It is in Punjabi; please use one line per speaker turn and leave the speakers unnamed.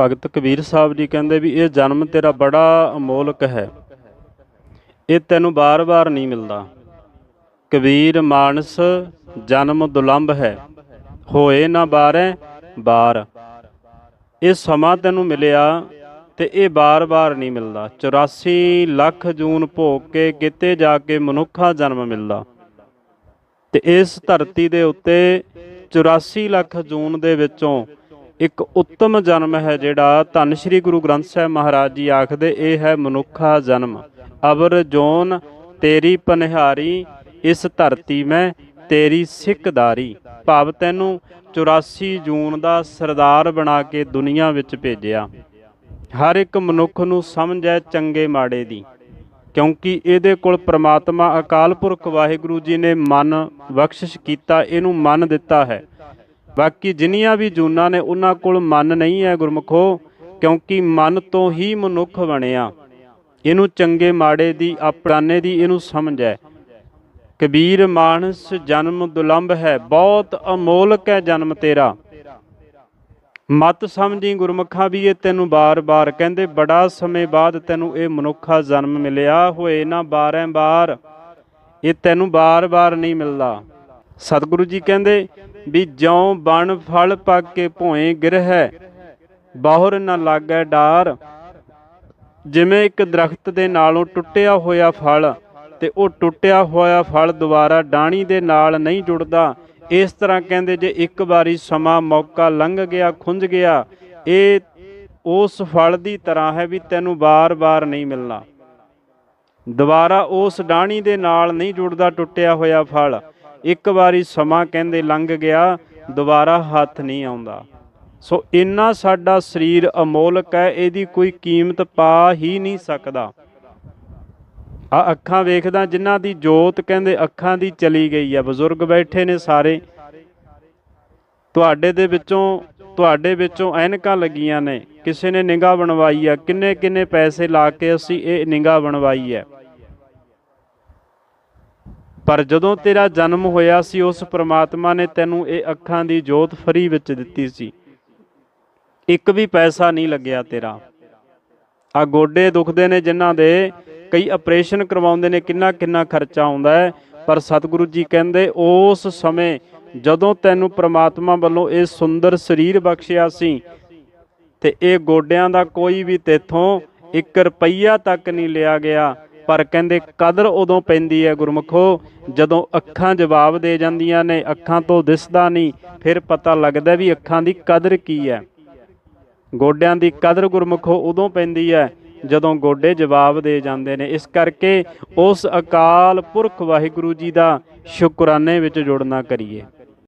ਭਗਤ ਕਬੀਰ ਸਾਹਿਬ ਜੀ ਕਹਿੰਦੇ ਵੀ ਇਹ ਜਨਮ ਤੇਰਾ ਬੜਾ ਅਮੋਲਕ ਹੈ। ਇਹ ਤੈਨੂੰ ਬਾਰ-ਬਾਰ ਨਹੀਂ ਮਿਲਦਾ। ਕਬੀਰ ਮਾਨਸ ਜਨਮ ਦੁਲੰਭ ਹੈ। ਹੋਏ ਨਾ ਬਾਰੈ ਬਾਰ। ਇਹ ਸਮਾਂ ਤੈਨੂੰ ਮਿਲਿਆ ਤੇ ਇਹ ਬਾਰ-ਬਾਰ ਨਹੀਂ ਮਿਲਦਾ। 84 ਲੱਖ ਜੂਨ ਭੋਗ ਕੇ ਕਿਤੇ ਜਾ ਕੇ ਮਨੁੱਖਾ ਜਨਮ ਮਿਲਦਾ। ਤੇ ਇਸ ਧਰਤੀ ਦੇ ਉੱਤੇ 84 ਲੱਖ ਜੂਨ ਦੇ ਵਿੱਚੋਂ ਇੱਕ ਉੱਤਮ ਜਨਮ ਹੈ ਜਿਹੜਾ ਧੰਨ ਸ਼੍ਰੀ ਗੁਰੂ ਗ੍ਰੰਥ ਸਾਹਿਬ ਮਹਾਰਾਜ ਜੀ ਆਖਦੇ, ਇਹ ਹੈ ਮਨੁੱਖਾ ਜਨਮ। ਅਬਰ ਜੋਨ, ਤੇਰੀ ਪਨਿਹਾਰੀ, ਇਸ ਧਰਤੀ ਮੈਂ ਤੇਰੀ ਸਿੱਖਦਾਰੀ ਭਾਵ ਤੈਨੂੰ 84 ਜੂਨ ਦਾ ਸਰਦਾਰ ਬਣਾ ਕੇ ਦੁਨੀਆ ਵਿੱਚ ਭੇਜਿਆ। ਹਰ ਇੱਕ ਮਨੁੱਖ ਨੂੰ ਸਮਝ ਹੈ ਚੰਗੇ ਮਾੜੇ ਦੀ, ਕਿਉਂਕਿ ਇਹਦੇ ਕੋਲ ਪ੍ਰਮਾਤਮਾ ਅਕਾਲ ਪੁਰਖ ਵਾਹਿਗੁਰੂ ਜੀ ਨੇ ਮਨ ਬਖਸ਼ਿਸ਼ ਕੀਤਾ, ਇਹਨੂੰ ਮਨ ਦਿੱਤਾ ਹੈ। ਬਾਕੀ ਜਿੰਨੀਆਂ ਵੀ ਜੂਨਾਂ ਨੇ, ਉਹਨਾਂ ਕੋਲ ਮਨ ਨਹੀਂ ਹੈ ਗੁਰਮਖੋ, ਕਿਉਂਕਿ ਮਨ ਤੋਂ ਹੀ ਮਨੁੱਖ ਬਣਿਆ ਇਹਨੂੰ ਚੰਗੇ ਮਾੜੇ ਦੀ ਆਪਣਾਨੇ ਦੀ ਇਹਨੂੰ ਸਮਝ ਹੈ। ਕਬੀਰ ਮਾਨਸ ਜਨਮ ਦੁਲੰਭ ਹੈ, ਬਹੁਤ ਅਮੋਲਕ ਹੈ ਜਨਮ ਤੇਰਾ। ਮਤ ਸਮਝੀ ਗੁਰਮੁਖਾ ਵੀ ਇਹ ਤੈਨੂੰ ਬਾਰ-ਬਾਰ ਕਹਿੰਦੇ, ਬੜਾ ਸਮੇਂ ਬਾਅਦ ਤੈਨੂੰ ਇਹ ਮਨੁੱਖਾ ਜਨਮ ਮਿਲਿਆ, ਹੋਏ ਨਾ ਬਾਰੈ ਬਾਰ। ਇਹ ਤੈਨੂੰ ਬਾਰ-ਬਾਰ ਨਹੀਂ ਮਿਲਦਾ। ਸਤਿਗੁਰੂ ਜੀ ਕਹਿੰਦੇ ਵੀ ਜਿਉ ਬਣ ਫਲ ਪੱਕ ਕੇ ਭੋਏ ਗਿਰਹਿ, ਬਾਹਰ ਨਾ ਲਾਗੈ ਡਾਰ। ਜਿਵੇਂ ਇੱਕ ਦਰਖਤ ਦੇ ਨਾਲੋਂ ਟੁੱਟਿਆ ਹੋਇਆ ਫਲ ਤੇ ਉਹ ਟੁੱਟਿਆ ਹੋਇਆ ਫਲ ਦੁਬਾਰਾ ਡਾਣੀ ਦੇ ਨਾਲ ਨਹੀਂ ਜੁੜਦਾ, ਇਸ ਤਰ੍ਹਾਂ ਕਹਿੰਦੇ ਜੇ ਇੱਕ ਵਾਰੀ ਸਮਾਂ ਮੌਕਾ ਲੰਘ ਗਿਆ, ਖੁੰਝ ਗਿਆ, ਇਹ ਉਸ ਫਲ ਦੀ ਤਰ੍ਹਾਂ ਹੈ ਵੀ ਤੈਨੂੰ ਬਾਰ-ਬਾਰ ਨਹੀਂ ਮਿਲਣਾ। ਦੁਬਾਰਾ ਉਸ ਡਾਣੀ ਦੇ ਨਾਲ ਨਹੀਂ ਜੁੜਦਾ ਟੁੱਟਿਆ ਹੋਇਆ ਫਲ। ਇੱਕ ਵਾਰੀ ਸਮਾਂ ਕਹਿੰਦੇ ਲੰਘ ਗਿਆ, ਦੁਬਾਰਾ ਹੱਥ ਨਹੀਂ ਆਉਂਦਾ। ਸੋ ਇੰਨਾ ਸਾਡਾ ਸਰੀਰ ਅਮੋਲਕ ਹੈ, ਇਹਦੀ ਕੋਈ ਕੀਮਤ ਪਾ ਹੀ ਨਹੀਂ ਸਕਦਾ। ਆ ਅੱਖਾਂ ਵੇਖਦਾ, ਜਿਨ੍ਹਾਂ ਦੀ ਜੋਤ ਕਹਿੰਦੇ ਅੱਖਾਂ ਦੀ ਚਲੀ ਗਈ ਆ ਬਜ਼ੁਰਗ ਬੈਠੇ ਨੇ ਸਾਰੇ। ਤੁਹਾਡੇ ਦੇ ਵਿੱਚੋਂ, ਤੁਹਾਡੇ ਵਿੱਚੋਂ ਐਨਕਾਂ ਲੱਗੀਆਂ ਨੇ। ਕਿਸੇ ਨੇ ਨਿਗਾਹ ਬਣਵਾਈ ਆ ਕਿੰਨੇ ਕਿੰਨੇ ਪੈਸੇ ਲਾ ਕੇ ਅਸੀਂ ਇਹ ਨਿਗਾਹ ਬਣਵਾਈ ਹੈ। ਪਰ ਜਦੋਂ ਤੇਰਾ ਜਨਮ ਹੋਇਆ ਸੀ, ਉਸ ਪ੍ਰਮਾਤਮਾ ਨੇ ਤੈਨੂੰ ਇਹ ਅੱਖਾਂ ਦੀ ਜੋਤ ਫਰੀ ਵਿੱਚ ਦਿੱਤੀ ਸੀ। ਇੱਕ ਵੀ ਪੈਸਾ ਨਹੀਂ ਲੱਗਿਆ ਤੇਰਾ। ਆ ਗੋਡੇ ਦੁਖਦੇ ਨੇ ਜਿਨ੍ਹਾਂ ਦੇ ਕਈ ਆਪਰੇਸ਼ਨ ਕਰਵਾਉਂਦੇ ਨੇ ਕਿੰਨਾ ਕਿੰਨਾ ਖਰਚਾ ਆਉਂਦਾ ਹੈ। ਪਰ ਸਤਿਗੁਰੂ ਜੀ ਕਹਿੰਦੇ, ਉਸ ਸਮੇਂ ਜਦੋਂ ਤੈਨੂੰ ਪ੍ਰਮਾਤਮਾ ਵੱਲੋਂ ਇਹ ਸੁੰਦਰ ਸਰੀਰ ਬਖਸ਼ਿਆ ਸੀ, ਤੇ ਇਹ ਗੋਡਿਆਂ ਦਾ ਕੋਈ ਵੀ ਤੇਥੋਂ 1 ਰੁਪਈਆ ਤੱਕ ਨਹੀਂ ਲਿਆ ਗਿਆ ਪਰ ਕਹਿੰਦੇ ਕਦਰ ਉਦੋਂ ਪੈਂਦੀ ਹੈ ਗੁਰਮਖੋ, ਜਦੋਂ ਅੱਖਾਂ ਜਵਾਬ ਦੇ ਜਾਂਦੀਆਂ ਨੇ, ਅੱਖਾਂ ਤੋਂ ਦਿਸਦਾ ਨਹੀਂ, ਫਿਰ ਪਤਾ ਲੱਗਦਾ ਵੀ ਅੱਖਾਂ ਦੀ ਕਦਰ ਕੀ ਹੈ। ਗੋਡਿਆਂ ਦੀ ਕਦਰ ਗੁਰਮੁਖੋ ਉਦੋਂ ਪੈਂਦੀ ਹੈ, ਜਦੋਂ ਗੋਡੇ ਜਵਾਬ ਦੇ ਜਾਂਦੇ ਨੇ। ਇਸ ਕਰਕੇ ਉਸ ਅਕਾਲ ਪੁਰਖ ਵਾਹਿਗੁਰੂ ਜੀ ਦਾ ਸ਼ੁਕਰਾਨੇ ਵਿੱਚ ਜੁੜਨਾ ਕਰੀਏ।